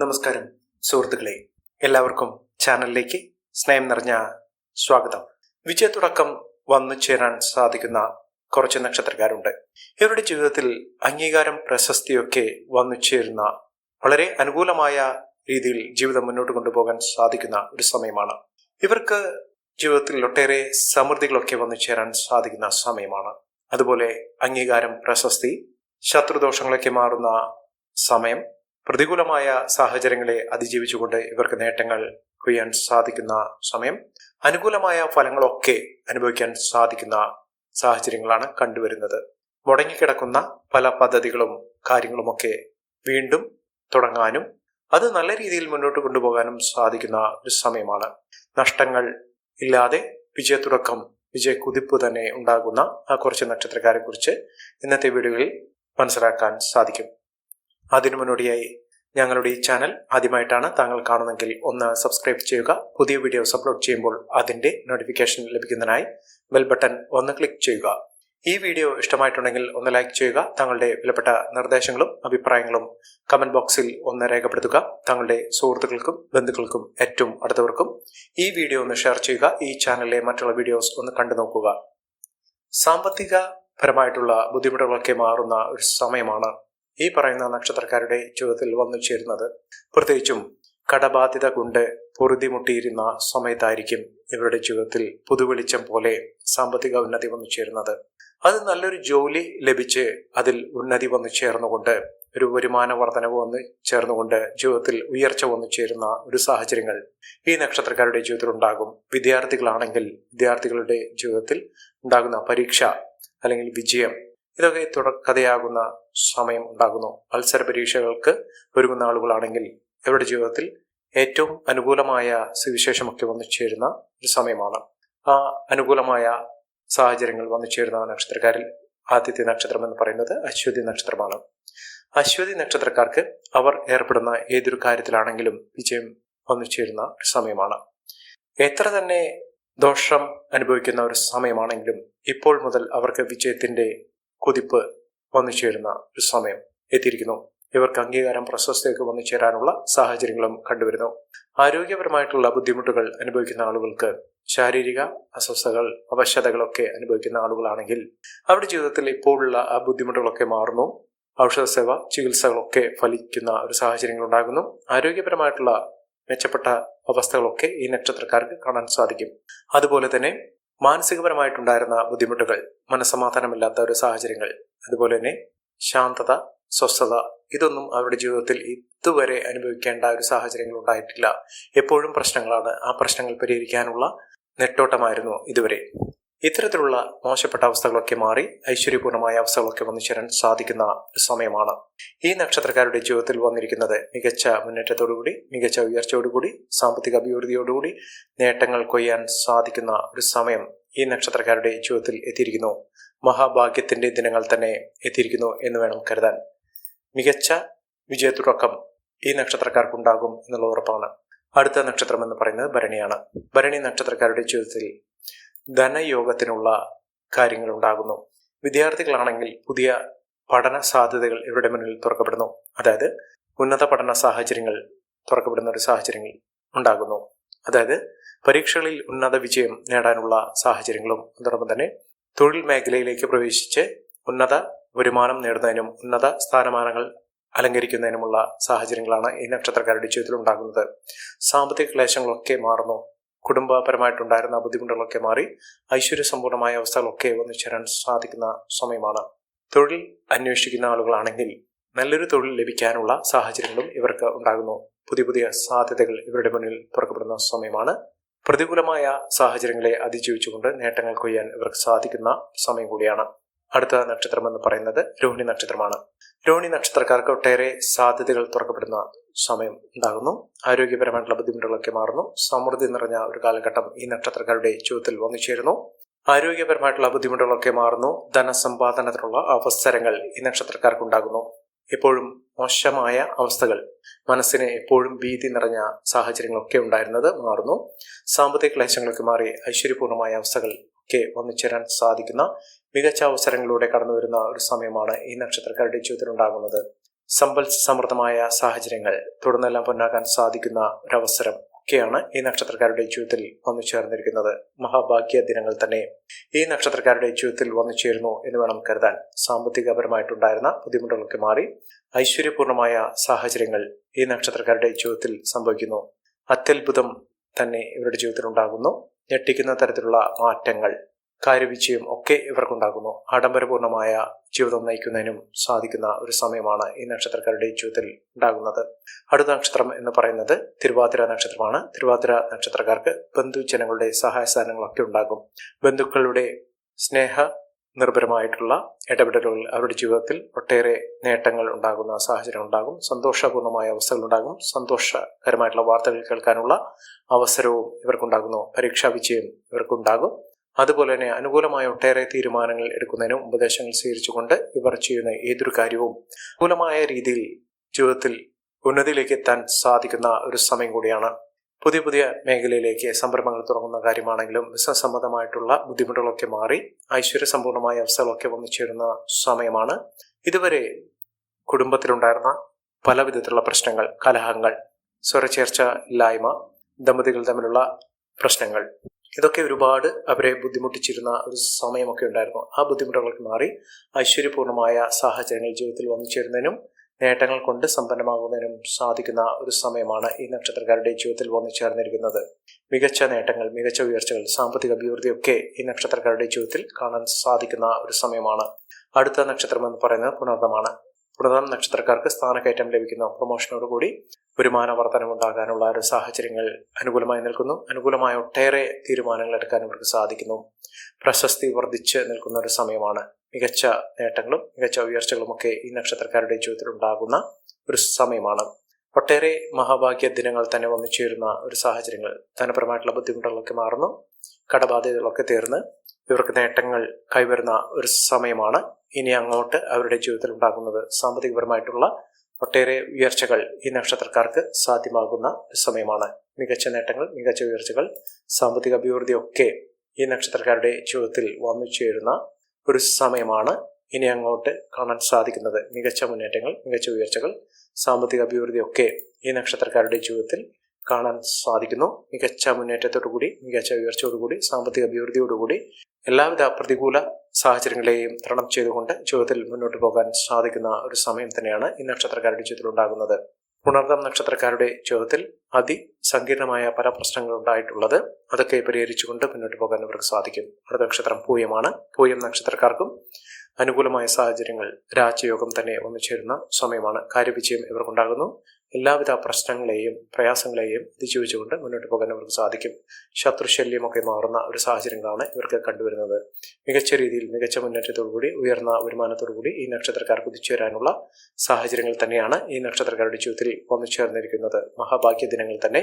നമസ്കാരം സുഹൃത്തുക്കളെ. എല്ലാവർക്കും ചാനലിലേക്ക് സ്നേഹം നിറഞ്ഞ സ്വാഗതം. വിജയത്തുടക്കം വന്നു ചേരാൻ സാധിക്കുന്ന കുറച്ച് നക്ഷത്രക്കാരുണ്ട്. ഇവരുടെ ജീവിതത്തിൽ അംഗീകാരം പ്രശസ്തിയൊക്കെ വന്നു ചേരുന്ന വളരെ അനുകൂലമായ രീതിയിൽ ജീവിതം മുന്നോട്ട് കൊണ്ടുപോകാൻ സാധിക്കുന്ന ഒരു സമയമാണ്. ഇവർക്ക് ജീവിതത്തിൽ ഒട്ടേറെ സമൃദ്ധികളൊക്കെ വന്നു ചേരാൻ സാധിക്കുന്ന സമയമാണ്. അതുപോലെ അംഗീകാരം പ്രശസ്തി ശത്രുദോഷങ്ങളൊക്കെ മാറുന്ന സമയം പ്രതികൂലമായ സാഹചര്യങ്ങളെ അതിജീവിച്ചുകൊണ്ട് ഇവർക്ക് നേട്ടങ്ങൾ കൊയ്യാൻ സാധിക്കുന്ന സമയം അനുകൂലമായ ഫലങ്ങളൊക്കെ അനുഭവിക്കാൻ സാധിക്കുന്ന സാഹചര്യങ്ങളാണ് കണ്ടുവരുന്നത്. മുടങ്ങിക്കിടക്കുന്ന പല പദ്ധതികളും കാര്യങ്ങളുമൊക്കെ വീണ്ടും തുടങ്ങാനും അത് നല്ല രീതിയിൽ മുന്നോട്ട് കൊണ്ടുപോകാനും സാധിക്കുന്ന ഒരു സമയമാണ്. നഷ്ടങ്ങൾ ഇല്ലാതെ വിജയത്തുടക്കം വിജയക്കുതിപ്പ് തന്നെ ഉണ്ടാകുന്ന ആ കുറച്ച് നക്ഷത്രക്കാരെ കുറിച്ച് ഇന്നത്തെ വീഡിയോയിൽ മനസ്സിലാക്കാൻ സാധിക്കും. അതിനു മുന്നോടിയായി ഞങ്ങളുടെ ഈ ചാനൽ ആദ്യമായിട്ടാണ് താങ്കൾ കാണുന്നെങ്കിൽ ഒന്ന് സബ്സ്ക്രൈബ് ചെയ്യുക. പുതിയ വീഡിയോസ് അപ്ലോഡ് ചെയ്യുമ്പോൾ അതിന്റെ നോട്ടിഫിക്കേഷൻ ലഭിക്കുന്നതിനായി ബെൽ ബട്ടൺ ഒന്ന് ക്ലിക്ക് ചെയ്യുക. ഈ വീഡിയോ ഇഷ്ടമായിട്ടുണ്ടെങ്കിൽ ഒന്ന് ലൈക്ക് ചെയ്യുക. താങ്കളുടെ വിലപ്പെട്ട നിർദ്ദേശങ്ങളും അഭിപ്രായങ്ങളും കമന്റ് ബോക്സിൽ ഒന്ന് രേഖപ്പെടുത്തുക. താങ്കളുടെ സുഹൃത്തുക്കൾക്കും ബന്ധുക്കൾക്കും ഏറ്റവും അടുത്തവർക്കും ഈ വീഡിയോ ഒന്ന് ഷെയർ ചെയ്യുക. ഈ ചാനലിലെ മറ്റുള്ള വീഡിയോസ് ഒന്ന് കണ്ടു നോക്കുക. സാമ്പത്തിക പരമായിട്ടുള്ള ബുദ്ധിമുട്ടുകളൊക്കെ മാറുന്ന ഒരു സമയമാണ് ഈ പറയുന്ന നക്ഷത്രക്കാരുടെ ജീവിതത്തിൽ വന്നു ചേരുന്നത് പ്രത്യേകിച്ചും കടബാധ്യത കൊണ്ട് പൊറുതിമുട്ടിയിരുന്ന സമയത്തായിരിക്കും ഇവരുടെ ജീവിതത്തിൽ പുതുവെളിച്ചം പോലെ സാമ്പത്തിക ഉന്നതി വന്നു ചേരുന്നത്. അത് നല്ലൊരു ജോലി ലഭിച്ച് അതിൽ ഉന്നതി വന്നു ചേർന്നുകൊണ്ട് ഒരു വരുമാന വർധനവ് വന്ന് ചേർന്നുകൊണ്ട് ജീവിതത്തിൽ ഉയർച്ച വന്നു ചേരുന്ന ഒരു സാഹചര്യങ്ങൾ ഈ നക്ഷത്രക്കാരുടെ ജീവിതത്തിൽ ഉണ്ടാകും. വിദ്യാർത്ഥികളാണെങ്കിൽ വിദ്യാർത്ഥികളുടെ ജീവിതത്തിൽ ഉണ്ടാകുന്ന പരീക്ഷ അല്ലെങ്കിൽ വിജയം ഇതൊക്കെ തുടക്കഥയാകുന്ന സമയം ഉണ്ടാകുന്നു. മത്സര പരീക്ഷകൾക്ക് ഒരുങ്ങുന്ന ആളുകളാണെങ്കിൽ അവരുടെ ജീവിതത്തിൽ ഏറ്റവും അനുകൂലമായ സുവിശേഷമൊക്കെ വന്നു ചേരുന്ന ഒരു സമയമാണ്. ആ അനുകൂലമായ സാഹചര്യങ്ങൾ വന്നു ചേരുന്ന നക്ഷത്രക്കാരിൽ ആദ്യത്തെ നക്ഷത്രം എന്ന് പറയുന്നത് അശ്വതി നക്ഷത്രമാണ്. അശ്വതി നക്ഷത്രക്കാർക്ക് അവർ ഏർപ്പെടുന്ന ഏതൊരു കാര്യത്തിലാണെങ്കിലും വിജയം വന്നു ചേരുന്ന സമയമാണ്. എത്ര തന്നെ ദോഷം അനുഭവിക്കുന്ന ഒരു സമയമാണെങ്കിലും ഇപ്പോൾ മുതൽ അവർക്ക് വിജയത്തിന്റെ കുതിപ്പ് വന്നു ചേരുന്ന ഒരു സമയം എത്തിയിരിക്കുന്നു. ഇവർക്ക് അംഗീകാരം പ്രശസ്തിയൊക്കെ വന്നു ചേരാനുള്ള സാഹചര്യങ്ങളും കണ്ടുവരുന്നു. ആരോഗ്യപരമായിട്ടുള്ള ബുദ്ധിമുട്ടുകൾ അനുഭവിക്കുന്ന ആളുകൾക്ക് ശാരീരിക അസ്വസ്ഥകൾ അവശതകളൊക്കെ അനുഭവിക്കുന്ന ആളുകളാണെങ്കിൽ അവരുടെ ജീവിതത്തിൽ ഇപ്പോഴുള്ള ആ ബുദ്ധിമുട്ടുകളൊക്കെ മാറുന്നു. ഔഷധ സേവ ചികിത്സകളൊക്കെ ഫലിക്കുന്ന ഒരു സാഹചര്യങ്ങൾ ഉണ്ടാകുന്നു. ആരോഗ്യപരമായിട്ടുള്ള മെച്ചപ്പെട്ട അവസ്ഥകളൊക്കെ ഈ നക്ഷത്രക്കാർക്ക് കാണാൻ സാധിക്കും. അതുപോലെ തന്നെ മാനസികപരമായിട്ടുണ്ടായിരുന്ന ബുദ്ധിമുട്ടുകൾ മനസ്സമാധാനമില്ലാത്ത ഒരു സാഹചര്യങ്ങൾ അതുപോലെ തന്നെ ശാന്തത സ്വസ്ഥത ഇതൊന്നും അവരുടെ ജീവിതത്തിൽ ഇതുവരെ അനുഭവിക്കേണ്ട ഒരു സാഹചര്യങ്ങൾ ഉണ്ടായിട്ടില്ല. എപ്പോഴും പ്രശ്നങ്ങളാണ്. ആ പ്രശ്നങ്ങൾ പരിഹരിക്കാനുള്ള നെട്ടോട്ടമായിരുന്നു ഇതുവരെ. ഇത്തരത്തിലുള്ള മോശപ്പെട്ട അവസ്ഥകളൊക്കെ മാറി ഐശ്വര്യപൂർണമായ അവസ്ഥകളൊക്കെ വന്നു ചേരാൻ സാധിക്കുന്ന സമയമാണ് ഈ നക്ഷത്രക്കാരുടെ ജീവിതത്തിൽ വന്നിരിക്കുന്നത്. മികച്ച മുന്നേറ്റത്തോടുകൂടി മികച്ച ഉയർച്ചയോടുകൂടി സാമ്പത്തിക അഭിവൃദ്ധിയോടുകൂടി നേട്ടങ്ങൾ കൊയ്യാൻ സാധിക്കുന്ന ഒരു സമയം ഈ നക്ഷത്രക്കാരുടെ ജീവിതത്തിൽ എത്തിയിരിക്കുന്നു. മഹാഭാഗ്യത്തിന്റെ ദിനങ്ങൾ തന്നെ എത്തിയിരിക്കുന്നു എന്ന് വേണം കരുതാൻ. മികച്ച വിജയത്തുടക്കം ഈ നക്ഷത്രക്കാർക്കുണ്ടാകും എന്നുള്ള ഉറപ്പാണ്. അടുത്ത നക്ഷത്രം എന്ന് പറയുന്നത് ഭരണിയാണ്. ഭരണി നക്ഷത്രക്കാരുടെ ജീവിതത്തിൽ ധനയോഗത്തിനുള്ള കാര്യങ്ങൾ ഉണ്ടാകുന്നു വിദ്യാർത്ഥികളാണെങ്കിൽ പുതിയ പഠന സാധ്യതകൾ ഇവരുടെ മുന്നിൽ തുറക്കപ്പെടുന്നു. അതായത് ഉന്നത പഠന സാഹചര്യങ്ങൾ തുറക്കപ്പെടുന്ന ഒരു സാഹചര്യങ്ങൾ ഉണ്ടാകുന്നു. അതായത് പരീക്ഷകളിൽ ഉന്നത വിജയം നേടാനുള്ള സാഹചര്യങ്ങളും അതോടൊപ്പം തന്നെ തൊഴിൽ മേഖലയിലേക്ക് പ്രവേശിച്ച് ഉന്നത വരുമാനം നേടുന്നതിനും ഉന്നത സ്ഥാനമാനങ്ങൾ അലങ്കരിക്കുന്നതിനുമുള്ള സാഹചര്യങ്ങളാണ് ഈ നക്ഷത്രക്കാരുടെ ജീവിതത്തിൽ ഉണ്ടാകുന്നത്. സാമ്പത്തിക ക്ലേശങ്ങളൊക്കെ മാറുന്നു. കുടുംബപരമായിട്ടുണ്ടായിരുന്ന ബുദ്ധിമുട്ടുകളൊക്കെ മാറി ഐശ്വര്യസമ്പൂർണമായ അവസ്ഥകളൊക്കെ വന്നു ചേരാൻ സാധിക്കുന്ന സമയമാണ്. തൊഴിൽ അന്വേഷിക്കുന്ന ആളുകളാണെങ്കിൽ നല്ലൊരു തൊഴിൽ ലഭിക്കാനുള്ള സാഹചര്യങ്ങളും ഇവർക്ക് ഉണ്ടാകുന്നു. പുതിയ പുതിയ സാധ്യതകൾ ഇവരുടെ മുന്നിൽ തുറക്കപ്പെടുന്ന സമയമാണ്. പ്രതികൂലമായ സാഹചര്യങ്ങളെ അതിജീവിച്ചുകൊണ്ട് നേട്ടങ്ങൾ കൊയ്യാൻ ഇവർക്ക് സാധിക്കുന്ന സമയം കൂടിയാണ്. അടുത്ത നക്ഷത്രം എന്ന് പറയുന്നത് രോഹിണി നക്ഷത്രമാണ്. രോഹിണി നക്ഷത്രക്കാർക്ക് ഒട്ടേറെ സാധ്യതകൾ തുറക്കപ്പെടുന്ന സമയം ഉണ്ടാകുന്നു. ആരോഗ്യപരമായിട്ടുള്ള ബുദ്ധിമുട്ടുകളൊക്കെ മാറുന്നു. സമൃദ്ധി നിറഞ്ഞ ഒരു കാലഘട്ടം ഈ നക്ഷത്രക്കാരുടെ ജീവിതത്തിൽ വന്നു ചേരുന്നു ആരോഗ്യപരമായിട്ടുള്ള ബുദ്ധിമുട്ടുകളൊക്കെ മാറുന്നു. ധനസമ്പാദനത്തിനുള്ള അവസരങ്ങൾ ഈ നക്ഷത്രക്കാർക്ക് ഉണ്ടാകുന്നു എപ്പോഴും മോശമായ അവസ്ഥകൾ മനസ്സിന് എപ്പോഴും ഭീതി നിറഞ്ഞ സാഹചര്യങ്ങളൊക്കെ ഉണ്ടായിരുന്നത് മാറുന്നു. സാമ്പത്തിക ക്ലേശങ്ങളൊക്കെ മാറി ഐശ്വര്യപൂർണമായ അവസ്ഥകൾ ഒക്കെ വന്നു ചേരാൻ സാധിക്കുന്ന മികച്ച അവസരങ്ങളിലൂടെ കടന്നു വരുന്ന ഒരു സമയമാണ് ഈ നക്ഷത്രക്കാരുടെ ജീവിതത്തിൽ ഉണ്ടാകുന്നത് സമ്പൽ സമൃദ്ധമായ സാഹചര്യങ്ങൾ തുടർന്നെല്ലാം പൊന്നാക്കാൻ സാധിക്കുന്ന ഒരവസരം ഒക്കെയാണ് ഈ നക്ഷത്രക്കാരുടെ ജീവിതത്തിൽ വന്നു ചേർന്നിരിക്കുന്നത്. മഹാഭാഗ്യ ദിനങ്ങൾ തന്നെ ഈ നക്ഷത്രക്കാരുടെ ജീവിതത്തിൽ വന്നു ചേരുന്നു എന്ന് വേണം കരുതാൻ. സാമ്പത്തികപരമായിട്ടുണ്ടായിരുന്ന ബുദ്ധിമുട്ടുകളൊക്കെ മാറി ഐശ്വര്യപൂർണമായ സാഹചര്യങ്ങൾ ഈ നക്ഷത്രക്കാരുടെ ജീവിതത്തിൽ സംഭവിക്കുന്നു. അത്യത്ഭുതം തന്നെ ഇവരുടെ ജീവിതത്തിൽ ഉണ്ടാകുന്നു. ഞെട്ടിക്കുന്ന തരത്തിലുള്ള മാറ്റങ്ങൾ കാര്യവിജയം ഒക്കെ ഇവർക്കുണ്ടാകുന്നു. ആഡംബരപൂർണമായ ജീവിതം നയിക്കുന്നതിനും സാധിക്കുന്ന ഒരു സമയമാണ് ഈ നക്ഷത്രക്കാരുടെ ജീവിതത്തിൽ ഉണ്ടാകുന്നത്. അടുത്ത നക്ഷത്രം എന്ന് പറയുന്നത് തിരുവാതിര നക്ഷത്രമാണ്. തിരുവാതിര നക്ഷത്രക്കാർക്ക് ബന്ധുജനങ്ങളുടെ സഹായ സ്ഥാനങ്ങളൊക്കെ ഉണ്ടാകും. ബന്ധുക്കളുടെ സ്നേഹ നിർഭരമായിട്ടുള്ള ഇടപെടലുകൾ അവരുടെ ജീവിതത്തിൽ ഒട്ടേറെ നേട്ടങ്ങൾ ഉണ്ടാകുന്ന സാഹചര്യം ഉണ്ടാകും. സന്തോഷപൂർണമായ അവസ്ഥകൾ ഉണ്ടാകും. സന്തോഷകരമായിട്ടുള്ള വാർത്തകൾ കേൾക്കാനുള്ള അവസരവും ഇവർക്കുണ്ടാകുന്നു. പരീക്ഷാ വിജയം ഇവർക്കുണ്ടാകും. അതുപോലെ തന്നെ അനുകൂലമായ ഒട്ടേറെ തീരുമാനങ്ങൾ എടുക്കുന്നതിനും ഉപദേശങ്ങൾ സ്വീകരിച്ചുകൊണ്ട് ഇവർ ചെയ്യുന്ന ഏതൊരു കാര്യവും അനുകൂലമായ രീതിയിൽ ജീവിതത്തിൽ ഉന്നതിയിലേക്ക് എത്താൻ സാധിക്കുന്ന ഒരു സമയം കൂടിയാണ്. പുതിയ പുതിയ മേഖലയിലേക്ക് സംരംഭങ്ങൾ തുടങ്ങുന്ന കാര്യമാണെങ്കിലും ബിസിനസ് സംബന്ധമായിട്ടുള്ള ബുദ്ധിമുട്ടുകളൊക്കെ മാറി ഐശ്വര്യ സമ്പൂർണമായ അവസ്ഥകളൊക്കെ വന്നു ചേരുന്ന സമയമാണ്. ഇതുവരെ കുടുംബത്തിലുണ്ടായിരുന്ന പല വിധത്തിലുള്ള പ്രശ്നങ്ങൾ കലഹങ്ങൾ സ്വരചേർച്ച ഇല്ലായ്മ ദമ്പതികൾ തമ്മിലുള്ള പ്രശ്നങ്ങൾ ഇതൊക്കെ ഒരുപാട് അവരെ ബുദ്ധിമുട്ടിച്ചിരുന്ന ഒരു സമയമൊക്കെ ഉണ്ടായിരുന്നു. ആ ബുദ്ധിമുട്ടുകളൊക്കെ മാറി ഐശ്വര്യപൂർണമായ സാഹചര്യങ്ങൾ ജീവിതത്തിൽ വന്നു ചേരുന്നതിനും നേട്ടങ്ങൾ കൊണ്ട് സമ്പന്നമാകുന്നതിനും സാധിക്കുന്ന ഒരു സമയമാണ് ഈ നക്ഷത്രക്കാരുടെ ജീവിതത്തിൽ വന്നു ചേർന്നിരിക്കുന്നത്. മികച്ച നേട്ടങ്ങൾ മികച്ച ഉയർച്ചകൾ സാമ്പത്തിക അഭിവൃദ്ധി ഒക്കെ ഈ നക്ഷത്രക്കാരുടെ ജീവിതത്തിൽ കാണാൻ സാധിക്കുന്ന ഒരു സമയമാണ്. അടുത്ത നക്ഷത്രം എന്ന് പറയുന്നത് പുണർദമാണ്. പുണർദം നക്ഷത്രക്കാർക്ക് സ്ഥാനക്കയറ്റം ലഭിക്കുന്ന പ്രൊമോഷനോടുകൂടി വരുമാന വർധനമുണ്ടാകാനുള്ള ഒരു സാഹചര്യങ്ങൾ അനുകൂലമായി നിൽക്കുന്നു. അനുകൂലമായ ഒട്ടേറെ തീരുമാനങ്ങൾ എടുക്കാൻ ഇവർക്ക് സാധിക്കുന്നു. പ്രശസ്തി വർദ്ധിച്ച് നിൽക്കുന്ന ഒരു സമയമാണ്. മികച്ച നേട്ടങ്ങളും മികച്ച ഉയർച്ചകളും ഒക്കെ ഈ നക്ഷത്രക്കാരുടെ ജീവിതത്തിൽ ഉണ്ടാകുന്ന ഒരു സമയമാണ്. ഒട്ടേറെ മഹാഭാഗ്യ ദിനങ്ങൾ തന്നെ വന്നു ചേരുന്ന ഒരു സാഹചര്യങ്ങൾ ധനപരമായിട്ടുള്ള ബുദ്ധിമുട്ടുകളൊക്കെ മാറുന്നു. കടബാധ്യതകളൊക്കെ തീർന്ന് ഇവർക്ക് നേട്ടങ്ങൾ കൈവരുന്ന ഒരു സമയമാണ്. ഇനി അങ്ങോട്ട് അവരുടെ ജീവിതത്തിൽ ഉണ്ടാകുന്നത് സാമ്പത്തികപരമായിട്ടുള്ള ഒട്ടേറെ ഉയർച്ചകൾ ഈ നക്ഷത്രക്കാർക്ക് സാധ്യമാകുന്ന സമയമാണ്. മികച്ച നേട്ടങ്ങൾ മികച്ച ഉയർച്ചകൾ സാമ്പത്തിക അഭിവൃദ്ധി ഒക്കെ ഈ നക്ഷത്രക്കാരുടെ ജീവിതത്തിൽ വന്നു ചേരുന്ന ഒരു സമയമാണ് ഇനി അങ്ങോട്ട് കാണാൻ സാധിക്കുന്നത്. മികച്ച മുന്നേറ്റങ്ങൾ മികച്ച ഉയർച്ചകൾ സാമ്പത്തിക അഭിവൃദ്ധി ഒക്കെ ഈ നക്ഷത്രക്കാരുടെ ജീവിതത്തിൽ കാണാൻ സാധിക്കുന്നു. മികച്ച മുന്നേറ്റത്തോടുകൂടി മികച്ച ഉയർച്ചയോടുകൂടി സാമ്പത്തിക അഭിവൃദ്ധിയോടുകൂടി എല്ലാവിധ പ്രതികൂല സാഹചര്യങ്ങളെയും തരണം ചെയ്തുകൊണ്ട് ജീവിതത്തിൽ മുന്നോട്ട് പോകാൻ സാധിക്കുന്ന ഒരു സമയം തന്നെയാണ് ഈ നക്ഷത്രക്കാരുടെ ജീവിതത്തിൽ ഉണ്ടാകുന്നത്. പുണർദം നക്ഷത്രക്കാരുടെ ജീവിതത്തിൽ അതിസങ്കീർണമായ പല പ്രശ്നങ്ങൾ ഉണ്ടായിട്ടുള്ളത് അതൊക്കെ പരിഹരിച്ചുകൊണ്ട് മുന്നോട്ട് പോകാൻ അവർക്ക് സാധിക്കും. അടുത്ത നക്ഷത്രം പൂയമാണ്. പൂയം നക്ഷത്രക്കാർക്കും അനുകൂലമായ സാഹചര്യങ്ങൾ രാജ്യയോഗം തന്നെ ഒന്നു ചേരുന്ന സമയമാണ്. കാര്യവിജയം ഇവർക്കുണ്ടാകുന്നു. എല്ലാവിധ പ്രശ്നങ്ങളെയും പ്രയാസങ്ങളെയും അതിജീവിച്ചുകൊണ്ട് മുന്നോട്ട് പോകാൻ അവർക്ക് സാധിക്കും. ശത്രുശല്യമൊക്കെ മാറുന്ന ഒരു സാഹചര്യങ്ങളാണ് ഇവർക്ക് കണ്ടുവരുന്നത്. മികച്ച രീതിയിൽ മികച്ച മുന്നേറ്റത്തോടുകൂടി ഉയർന്ന വരുമാനത്തോടുകൂടി ഈ നക്ഷത്രക്കാർക്ക് കുതിച്ചുവരാനുള്ള സാഹചര്യങ്ങൾ തന്നെയാണ് ഈ നക്ഷത്രക്കാരുടെ ജീവിതത്തിൽ വന്നു ചേർന്നിരിക്കുന്നത്. മഹാഭാഗ്യ ദിനങ്ങൾ തന്നെ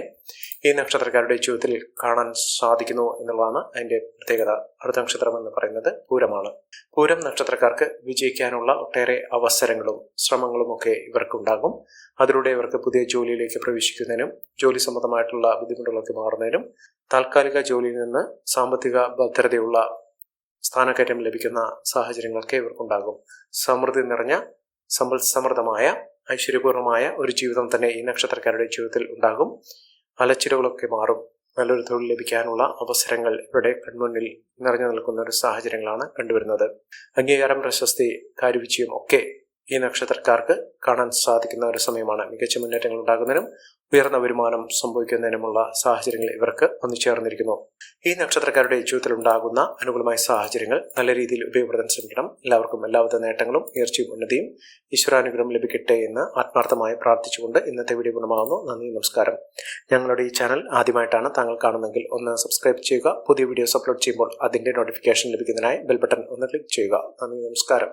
ഈ നക്ഷത്രക്കാരുടെ ജീവിതത്തിൽ കാണാൻ സാധിക്കുന്നു എന്നുള്ളതാണ് അതിന്റെ പ്രത്യേകത. അടുത്ത നക്ഷത്രം എന്ന് പറയുന്നത് പൂരമാണ്. പൂരം നക്ഷത്രക്കാർക്ക് വിജയിക്കാനുള്ള ഒട്ടേറെ അവസരങ്ങളും ശ്രമങ്ങളും ഒക്കെ ഇവർക്കുണ്ടാകും. അതിലൂടെ ഇവർക്ക് പുതിയ ജോലിയിലേക്ക് പ്രവേശിക്കുന്നതിനും ജോലി സംബന്ധമായിട്ടുള്ള ബുദ്ധിമുട്ടുകളൊക്കെ മാറുന്നതിനും താൽക്കാലിക ജോലിയിൽ നിന്ന് സാമ്പത്തിക ഭദ്രതയുള്ള സ്ഥാനക്കയറ്റം ലഭിക്കുന്ന സാഹചര്യങ്ങളൊക്കെ ഇവർക്കുണ്ടാകും. സമൃദ്ധി നിറഞ്ഞ സമ്പൽ സമൃദ്ധമായ ഐശ്വര്യപൂർണമായ ഒരു ജീവിതം തന്നെ ഈ നക്ഷത്രക്കാരുടെ ജീവിതത്തിൽ ഉണ്ടാകും. അലച്ചിലുകളൊക്കെ മാറും. നല്ലൊരു തൊഴിൽ ലഭിക്കാനുള്ള അവസരങ്ങൾ ഇവിടെ കൺമുന്നിൽ നിറഞ്ഞു നിൽക്കുന്ന ഒരു സാഹചര്യങ്ങളാണ് കണ്ടുവരുന്നത്. അംഗീകാരം പ്രശസ്തി കാര്യവിജയം ഒക്കെ ഈ നക്ഷത്രക്കാർക്ക് കാണാൻ സാധിക്കുന്ന ഒരു സമയമാണ് മികച്ച മുന്നേറ്റങ്ങൾ ഉണ്ടാകുന്നതിനും ഉയർന്ന വരുമാനം സംഭവിക്കുന്നതിനുമുള്ള സാഹചര്യങ്ങൾ ഇവർക്ക് വന്നു ചേർന്നിരിക്കുന്നു ഈ നക്ഷത്രക്കാരുടെ ജീവിതത്തിൽ ഉണ്ടാകുന്ന അനുകൂലമായ സാഹചര്യങ്ങൾ നല്ല രീതിയിൽ ഉപയോഗപ്പെടുത്താൻ ശ്രമിക്കണം എല്ലാവർക്കും എല്ലാവിധ നേട്ടങ്ങളും ഉയർച്ചയും ഉന്നതിയും ഈശ്വരാനുഗ്രഹം ലഭിക്കട്ടെ എന്ന് ആത്മാർത്ഥമായി പ്രാർത്ഥിച്ചുകൊണ്ട് ഇന്നത്തെ വീഡിയോ ഗുണമാകുന്നു നന്ദി നമസ്കാരം. ഞങ്ങളുടെ ഈ ചാനൽ ആദ്യമായിട്ടാണ് താങ്കൾ കാണുന്നതെങ്കിൽ ഒന്ന് സബ്സ്ക്രൈബ് ചെയ്യുക. പുതിയ വീഡിയോസ് അപ്ലോഡ് ചെയ്യുമ്പോൾ അതിന്റെ നോട്ടിഫിക്കേഷൻ ലഭിക്കുന്നതിനായി ബെൽ ബട്ടൺ ഒന്ന് ക്ലിക്ക് ചെയ്യുക. നന്ദി നമസ്കാരം.